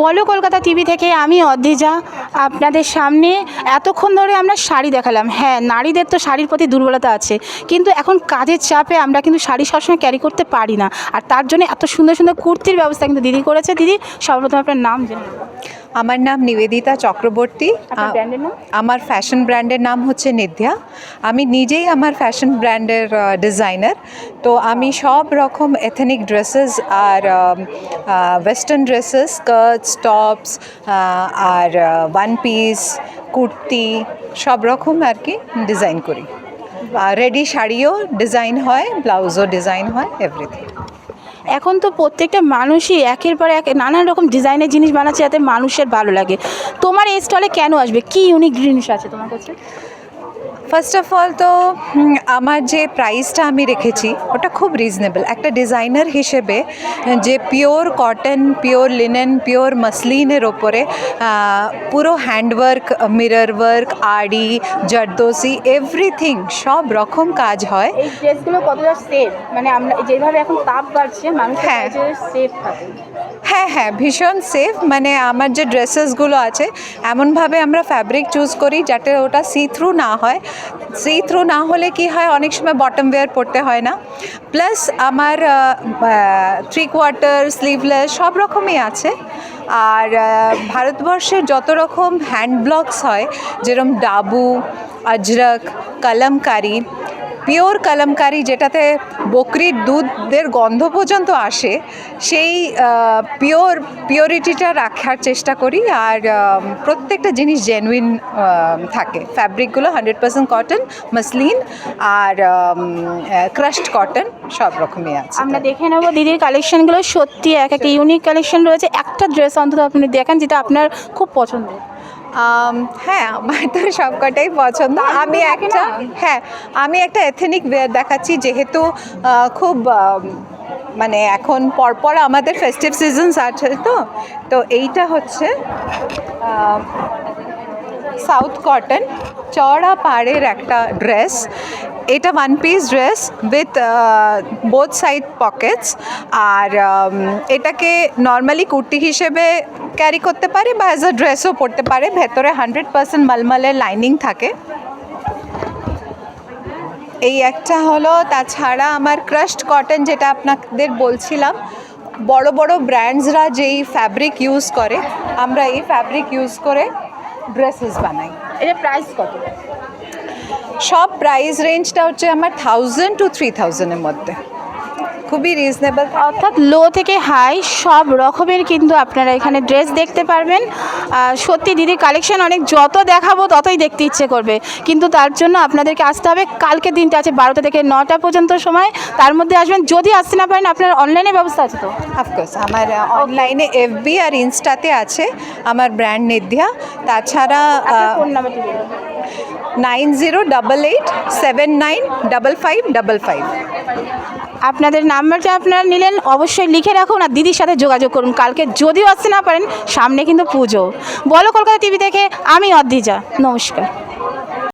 বলো কলকাতা টিভি থেকে, আমি অদ্রিজা। আপনাদের সামনে এতক্ষণ ধরে আমরা শাড়ি দেখালাম। হ্যাঁ নারীদের তো শাড়ির প্রতি দুর্বলতা আছে। কিন্তু এখন কাজের চাপে আমরা কিন্তু শাড়ি সবসময় ক্যারি করতে পারি না। আর তার জন্য এত সুন্দর সুন্দর কুর্তির ব্যবস্থা কিন্তু দিদি করেছে। দিদি, সর্বপ্রথম আপনার নাম জেনে। আমার নাম নিবেদিতা চক্রবর্তী। আমার ফ্যাশন ব্র্যান্ডের নাম হচ্ছে নিধ্যা। আমি নিজেই আমার ফ্যাশন ব্র্যান্ডের ডিজাইনার তো আমি সব রকম এথেনিক ড্রেসেস আর ওয়েস্টার্ন ড্রেসেস স্কার্টস টপস আর ওয়ান পিস কুর্তি সব রকম আর কি ডিজাইন করি। রেডি শাড়িও ডিজাইন হয় ব্লাউজও ডিজাইন হয় এভরিথিং এখন তো প্রত্যেকটা মানুষই একের পর এক নানান রকম ডিজাইনের জিনিস বানাচ্ছে যাতে মানুষের ভালো লাগে। তোমার এই স্টলে কেন আসবে? কি ইউনিক জিনিস আছে তোমার কাছে? ফার্স্ট অফ অল তো আমার যে প্রাইসটা আমি রেখেছি ওটা খুব রিজনেবল একটা ডিজাইনার হিসেবে যে pure cotton pure linen pure মাসলিনের ওপরে পুরো হ্যান্ডওয়ার্ক মিরর ওয়ার্ক আড়ি জর্দোসি এভরিথিং সব রকম কাজ হয়। এই ড্রেসগুলো কতটা সেফ মানে আমরা যেভাবে এখন তাপ বাড়ছে মানুষ হ্যাঁ। সেফ থাকে। হ্যাঁ হ্যাঁ ভীষণ সেফ মানে আমার যে ড্রেসেসগুলো আছে এমনভাবে আমরা ফ্যাব্রিক চুজ করি যাতে ওটা সি থ্রু না হয়। সি থ্রু না হলে কি হয়? অনেক সময় বটম ওয়্যার পরতে হয় না। প্লাস আমার থ্রি কোয়ার্টার স্লিভলেস সব রকমই আছে। আর ভারতবর্ষের যত রকম হ্যান্ড ব্লকস হয় যেরকম ডাবু, আজরক, কলমকারি পিওর কলমকারি যেটাতে বকরির দুধের গন্ধ পর্যন্ত আসে সেই পিওর পিওরিটিটা রাখার চেষ্টা করি আর প্রত্যেকটা জিনিস জেনুইন থাকে। ফ্যাব্রিকগুলো হান্ড্রেড পার্সেন্ট কটন মাসলিন আর ক্রাশড কটন সব রকমই আছে। আমরা দেখে নেব দিদির কালেকশনগুলো সত্যি এক একটা ইউনিক কালেকশন রয়েছে। একটা ড্রেস অন্তত আপনি দেখেন যেটা আপনার খুব পছন্দ আম, হ্যাঁ আমার তো সবকটাই পছন্দ। আমি একটা হ্যাঁ আমি একটা এথেনিক ওয়ার দেখাচ্ছি যেহেতু খুব মানে এখন পরপর আমাদের ফেস্টিভ সিজনস আছে তো। তো এইটা হচ্ছে সাউথ কটন চড়া পাড়ের একটা ড্রেস এটা one piece dress with both side pockets আর এটাকে নর্মালি কুর্তি হিসেবে ক্যারি করতে পারে বা অ্যাজ আ ড্রেসও পরতে পারে। ভেতরে হান্ড্রেড পার্সেন্ট মালমালের লাইনিং থাকে। এই একটা হলো, তাছাড়া আমার ক্রাশড কটন যেটা আপনাদের বলছিলাম, বড় বড় ব্র্যান্ডসরা যেই ফ্যাব্রিক ইউজ করে, আমরা এই ফ্যাব্রিক ইউজ করে ড্রেসেস বানাই। এটা প্রাইস কত? সব প্রাইস রেঞ্জটা হচ্ছে আমার থাউজেন্ড টু থ্রি থাউজেন্ডের মধ্যে। খুবই রিজনেবল অর্থাৎ লো থেকে হাই সব রকমের কিন্তু আপনারা এখানে ড্রেস দেখতে পারবেন। সত্যি দিদির কালেকশন অনেক যত দেখাবো ততই দেখতে ইচ্ছে করবে। কিন্তু তার জন্য আপনাদেরকে আসতে হবে। কালকে দিনটা আছে বারোটা থেকে নটা পর্যন্ত সময়। তার মধ্যে আসবেন। যদি আসতে না পারেন আপনার অনলাইনে ব্যবস্থা আছে তো? অফকোর্স আমার অনলাইনে এফবি আর ইনস্টাতে আছে। আমার ব্র্যান্ড নিধ্যা তাছাড়া nine zero double eight seven nine double five double five. আপনাদের নাম্বারটা আপনারা নিলেন, অবশ্যই লিখে রাখুন আর দিদির সাথে যোগাযোগ করুন। কালকে যদিও আসতে না পারেন, সামনে কিন্তু পুজো। বলো কলকাতা টিভি থেকে, আমি অদ্রিজা নমস্কার।